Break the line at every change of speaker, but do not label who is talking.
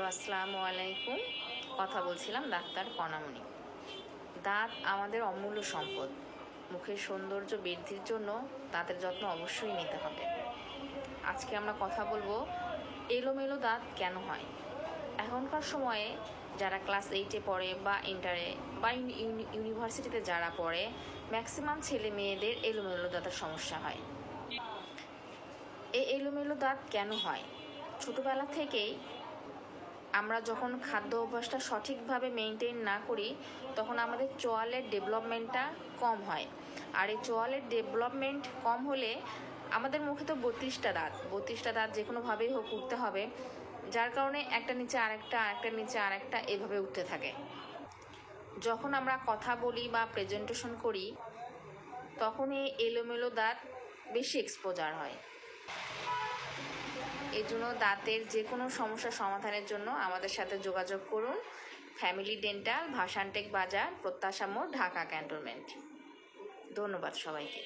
Hello, আসসালামু আলাইকুম। কথা বলছিলাম ডাক্তার কণামণি। দাঁত আমাদের অমূল্য সম্পদ। মুখের সৌন্দর্য বৃদ্ধির জন্য দাঁতের যত্ন অবশ্যই নিতে হবে। আজকে আমরা কথা বলব, এলোমেলো দাঁত কেন হয়? এখনকার সময়ে যারা ক্লাস এইটে পড়ে বা ইন্টারে বা ইউনি- ইউনি- ইউনিভার্সিটিতে যারা পড়ে ম্যাক্সিমাম ছেলে মেয়েদের এলোমেলো দাঁতের সমস্যা হয়। এই এলোমেলো দাঁত কেন হয়? ছোটোবেলা থেকেই আমরা যখন খাদ্য অভ্যাসটা সঠিকভাবে মেনটেন না করি, তখন আমাদের চোয়ালের ডেভেলপমেন্টটা কম হয়। আর এই চোয়ালের ডেভেলপমেন্ট কম হলে আমাদের মুখে তো বত্রিশটা দাঁত। বত্রিশটা দাঁত যে কোনোভাবেই হোক উঠতে হবে, যার কারণে একটা নিচে আরেকটা আরেকটা নিচে আরেকটা এভাবে উঠতে থাকে। যখন আমরা কথা বলি বা প্রেজেন্টেশন করি তখন এই এলোমেলো দাঁত বেশি এক্সপোজার হয়। এই জন্য দাঁতের যে কোনো সমস্যা সমাধানের জন্য আমাদের সাথে যোগাযোগ করুন। ফ্যামিলি ডেন্টাল, ভাসানটেক বাজার প্রত্যাশা মোড় ঢাকা ক্যান্টনমেন্ট। ধন্যবাদ সবাইকে।